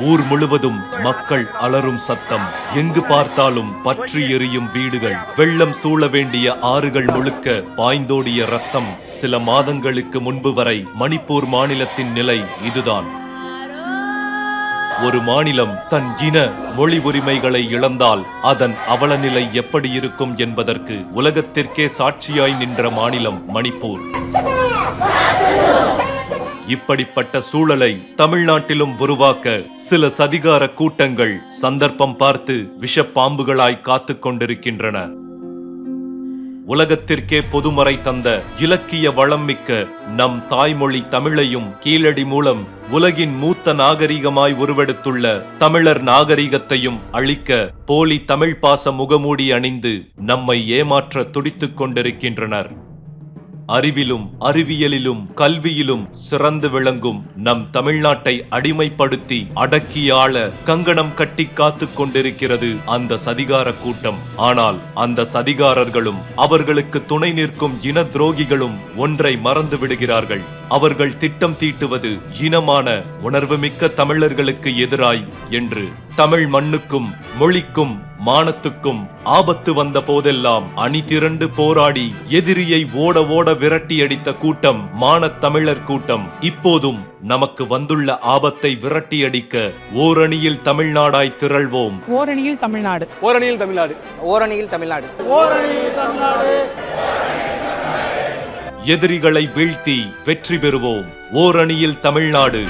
ஊர் முழுவதும் மக்கள் அலறும் சத்தம். எங்கு பார்த்தாலும் பற்றி எரியும் வீடுகள். வெள்ளம் சூழ வேண்டிய ஆறுகள் முழுக்க பாய்ந்தோடிய ரத்தம். சில மாதங்களுக்கு முன்பு வரை மணிப்பூர் மாநிலத்தின் நிலை இதுதான். ஒரு மாநிலம் தன் இன மொழி உரிமைகளை இழந்தால் அதன் அவலநிலை எப்படி இருக்கும் என்பதற்கு உலகத்திற்கே சாட்சியாய் நின்ற மாநிலம் மணிப்பூர். இப்படிப்பட்ட சூழலை தமிழ்நாட்டிலும் உருவாக்க சில சதிகார கூட்டங்கள் சந்தர்ப்பம் பார்த்து விஷப்பாம்புகளாய் காத்துக் கொண்டிருக்கின்றன. உலகத்திற்கே பொதுமறை தந்த இலக்கிய வளம் மிக்க நம் தாய்மொழி தமிழையும் கீழடி மூலம் உலகின் மூத்த நாகரிகமாய் உருவெடுத்துள்ள தமிழர் நாகரிகத்தையும் அழிக்க போலி தமிழ் பாச முகமூடி அணிந்து நம்மை ஏமாற்ற துடித்துக் கொண்டிருக்கின்றனர். அறிவிலும் அறிவியலிலும் கல்வியிலும் சிறந்து விளங்கும் நம் தமிழ்நாட்டை அடிமைப்படுத்தி அடக்கியாள கங்கணம் கட்டி காத்து கொண்டிருக்கிறது அந்த சதிகார கூட்டம். ஆனால் அந்த சதிகாரர்களும் அவர்களுக்கு துணை நிற்கும் இன துரோகிகளும் ஒன்றை மறந்து விடுகிறார்கள். அவர்கள் திட்டம் தீட்டுவது இனமான உணர்வுமிக்க தமிழர்களுக்கு எதிராய் என்று தமிழ் மண்ணுக்கும் மொழிக்கும் மானத்துக்கும் ஆபத்து வந்த போதெல்லாம் அணி திரண்டு போராடி எதிரியை ஓட ஓட விரட்டி அடித்த கூட்டம் மானத் தமிழர் கூட்டம். இப்போதும் நமக்கு வந்துள்ள ஆபத்தை விரட்டி அடிக்க ஓரணியில் தமிழ்நாடாய் திரள்வோம். ஓரணியில் தமிழ்நாடு. ஓரணியில் தமிழ்நாடு. ஓரணியில் தமிழ்நாடு. எதிரிகளை வீழ்த்தி வெற்றி பெறுவோம். ஓரணியில் தமிழ்நாடு.